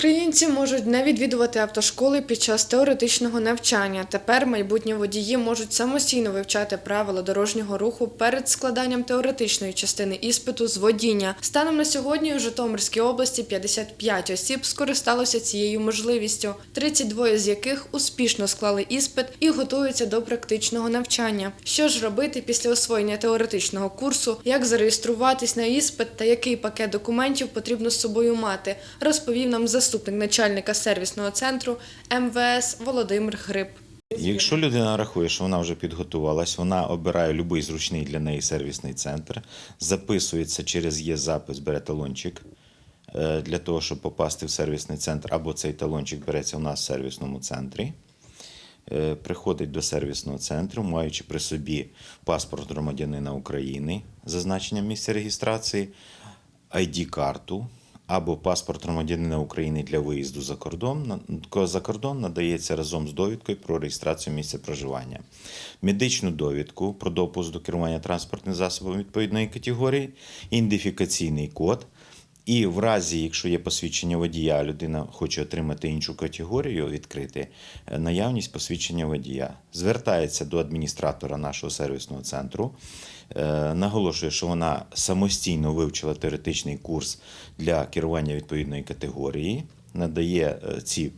Українці можуть не відвідувати автошколи під час теоретичного навчання. Тепер майбутні водії можуть самостійно вивчати правила дорожнього руху перед складанням теоретичної частини іспиту з водіння. Станом на сьогодні у Житомирській області 55 осіб скористалося цією можливістю, 32 з яких успішно склали іспит і готуються до практичного навчання. Що ж робити після освоєння теоретичного курсу, як зареєструватись на іспит та який пакет документів потрібно з собою мати, розповів нам заступник начальника сервісного центру МВС Володимир Гриб. Якщо людина рахує, що вона вже підготувалась, вона обирає будь-який зручний для неї сервісний центр, записується через є запис, бере талончик е, для того, щоб попасти в сервісний центр, або цей талончик береться у нас в сервісному центрі. Е, Приходить до сервісного центру, маючи при собі паспорт громадянина України, зазначенням місця реєстрації, ID-карту або паспорт громадянина України для виїзду за кордон. За кордон надається разом з довідкою про реєстрацію місця проживання. Медичну довідку про допуск до керування транспортним засобом відповідної категорії, ідентифікаційний код. І в разі, якщо є посвідчення водія, людина хоче отримати іншу категорію, відкрити е, наявність посвідчення водія, звертається до адміністратора нашого сервісного центру, е, наголошує, що вона самостійно вивчила теоретичний курс для керування відповідної категорії. Надає е, ці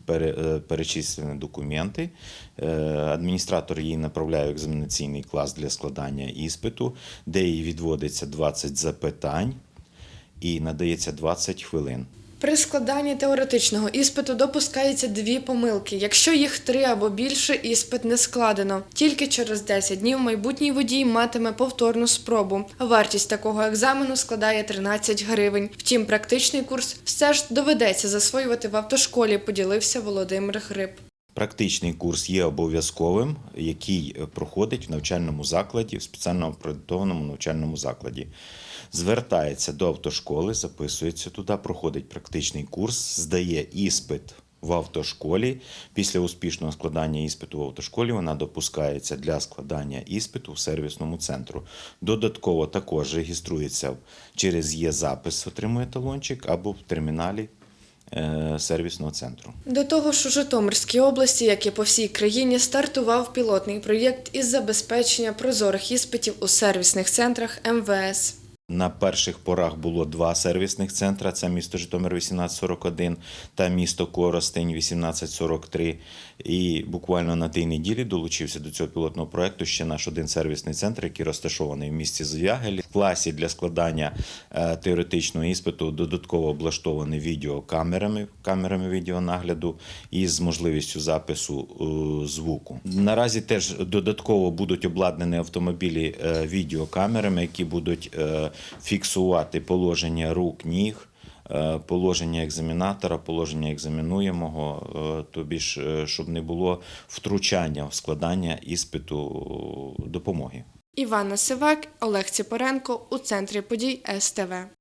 перечислені документи. Адміністратор її направляє в екзаменаційний клас для складання іспиту, де їй відводиться 20 запитань і надається 20 хвилин. При складанні теоретичного іспиту допускається дві помилки. Якщо їх три або більше, іспит не складено. Тільки через 10 днів майбутній водій матиме повторну спробу. Вартість такого екзамену складає 13 гривень. Втім, практичний курс все ж доведеться засвоювати в автошколі, поділився Володимир Гриб. Практичний курс є обов'язковим, який проходить в навчальному закладі, в спеціально акредитованому навчальному закладі. Звертається до автошколи, записується туди, проходить практичний курс, здає іспит в автошколі. Після успішного складання іспиту в автошколі вона допускається для складання іспиту в сервісному центру. Додатково також реєструється через є запис, отримує талончик або в терміналі сервісного центру. До того ж, у Житомирській області, як і по всій країні, стартував пілотний проєкт із забезпечення прозорих іспитів у сервісних центрах МВС. На перших порах було два сервісних центри: це місто Житомир 1841 та місто Коростень 1843. І буквально на тій неділі долучився до цього пілотного проекту ще наш один сервісний центр, який розташований в місті Звягель. В класі для складання е, теоретичного іспиту додатково облаштований відеокамерами, камерами відеонагляду і з можливістю запису е, звуку. Наразі теж додатково будуть обладнані автомобілі е, відеокамерами, які будуть фіксувати положення рук, ніг. е, Положення екзаменатора, положення екзаменуємого, е, тобі ж, е, щоб не було втручання в складання іспиту допомоги. Івана Сивак, Олег Ціпоренко у центрі подій СТВ.